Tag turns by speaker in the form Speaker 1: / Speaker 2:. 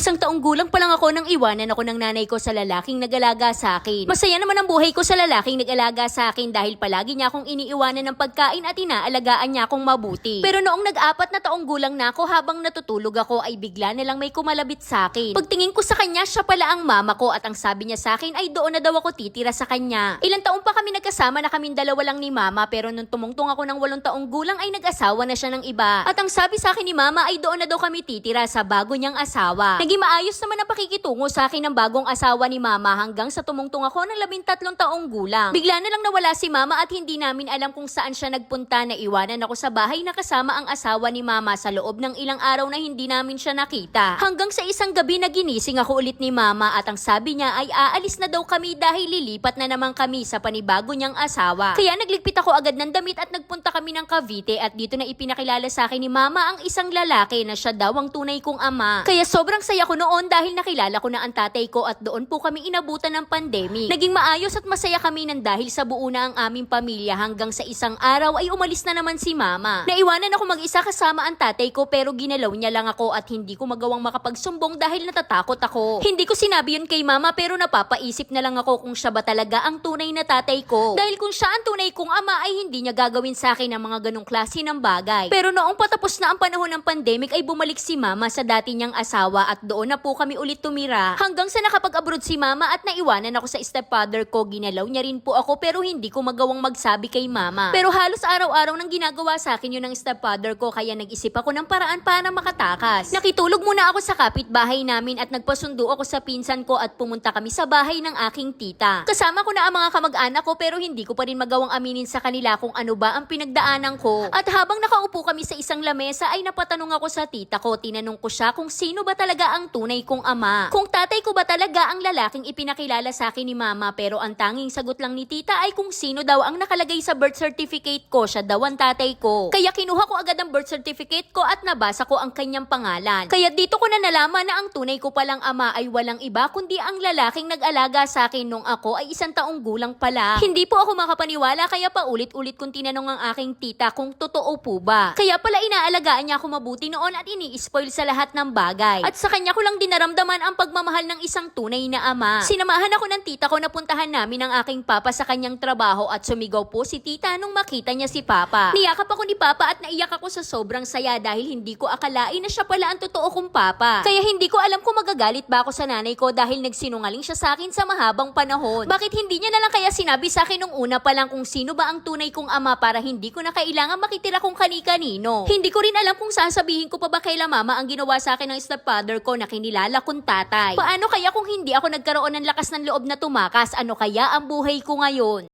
Speaker 1: Isang taong gulang pa lang ako nang iwanan ako ng nanay ko sa lalaking nag-alaga sa akin. Masaya naman ang buhay ko sa lalaking nag-alaga sa akin dahil palagi niya akong iniiwanan ng pagkain at inaalagaan niya akong mabuti. Pero noong nag-apat na taong gulang na ako habang natutulog ako ay bigla na lang may kumalabit sa akin. Pagtingin ko sa kanya, siya pala ang mama ko at ang sabi niya sa akin ay doon na daw ako titira sa kanya. Ilang taon pa kami nagkasama na kaming dalawa lang ni mama pero nung tumungtong ako ng walong taong gulang ay nag-asawa na siya ng iba. At ang sabi sa akin ni mama ay doon na daw kami titira sa bago niyang asawa. Naging maayos naman ang pakikitungo sa akin ng bagong asawa ni mama hanggang sa tumungtong ako ng labintatlong taong gulang. Bigla na lang nawala si mama at hindi namin alam kung saan siya nagpunta na iwanan ako sa bahay na kasama ang asawa ni mama sa loob ng ilang araw na hindi namin siya nakita. Hanggang sa isang gabi na ginising ako ulit ni mama at ang sabi niya ay aalis na daw kami dahil lilipat na naman kami sa panibago niyang asawa. Kaya nagligpit ako agad ng damit at nagpunta kami ng Cavite at dito na ipinakilala sa akin ni mama ang isang lalaki na siya daw ang tunay kong ama. Kaya sobrang saya ko noon dahil nakilala ko na ang tatay ko at doon po kami inabutan ng pandemic. Naging maayos at masaya kami nang dahil sa buo na ang aming pamilya hanggang sa isang araw ay umalis na naman si mama. Naiwanan ako mag-isa kasama ang tatay ko pero ginalaw niya lang ako at hindi ko magawang makapagsumbong dahil natatakot ako. Hindi ko sinabi yun kay mama pero napapaisip na lang ako kung siya ba talaga ang tunay na tatay ko. Dahil kung siya ang tunay kong ama ay hindi niya gagawin sa akin ang mga ganong klase ng bagay. Pero noong patapos na ang panahon ng pandemic ay bumalik si mama sa dati niyang asawa at doon na po kami ulit tumira. Hanggang sa nakapag-abroad si mama at naiwanan ako sa stepfather ko, ginalaw niya rin po ako pero hindi ko magawang magsabi kay mama. Pero halos araw-araw nang ginagawa sa akin yun ng stepfather ko kaya nag-isip ako ng paraan para makatakas. Nakitulog muna ako sa kapitbahay namin at nagpasundo ako sa pinsan ko at pumunta kami sa bahay ng aking tita. Kasama ko na ang mga kamag-anak ko pero hindi ko pa rin magawang aminin sa kanila kung ano ba ang pinagdaanan ko. At habang nakaupo kami sa isang lamesa ay napatanong ako sa tita ko. Tinanong ko siya kung sino ba talaga ang tunay kong ama. Kung tatay ko ba talaga ang lalaking ipinakilala sa akin ni mama pero ang tanging sagot lang ni tita ay kung sino daw ang nakalagay sa birth certificate ko. Siya daw ang tatay ko. Kaya kinuha ko agad ang birth certificate ko at nabasa ko ang kanyang pangalan. Kaya dito ko na nalaman na ang tunay ko palang ama ay walang iba kundi ang lalaking nag-alaga sa akin nung ako ay isang taong gulang pala. Hindi po ako makapaniwala kaya paulit-ulit kong tinanong ang aking tita kung totoo po ba. Kaya pala inaalagaan niya ako mabuti noon at ini-spoil sa lahat ng bagay. At sa kanya ko lang dinaramdaman ang pagmamahal ng isang tunay na ama. Sinamahan ako ng tita ko na puntahan namin ang aking papa sa kanyang trabaho at sumigaw po si tita nung makita niya si papa. Niyakap ako ni papa at naiyak ako sa sobrang saya dahil hindi ko akalain na siya pala ang totoo kong papa. Kaya hindi ko alam kung magagalit ba ako sa nanay ko dahil nagsinungaling siya sa akin sa mahabang panahon. Bakit hindi niya na lang kaya sinabi sa akin nung una pa lang kung sino ba ang tunay kong ama para hindi ko na kailangan makitira kung kani-kanino. Hindi ko rin alam kung sasabihin ko pa ba kay la mama ang ginawa sa akin ng stepfather ko na kinilala kong tatay. Paano kaya kung hindi ako nagkaroon ng lakas ng loob na tumakas? Ano kaya ang buhay ko ngayon?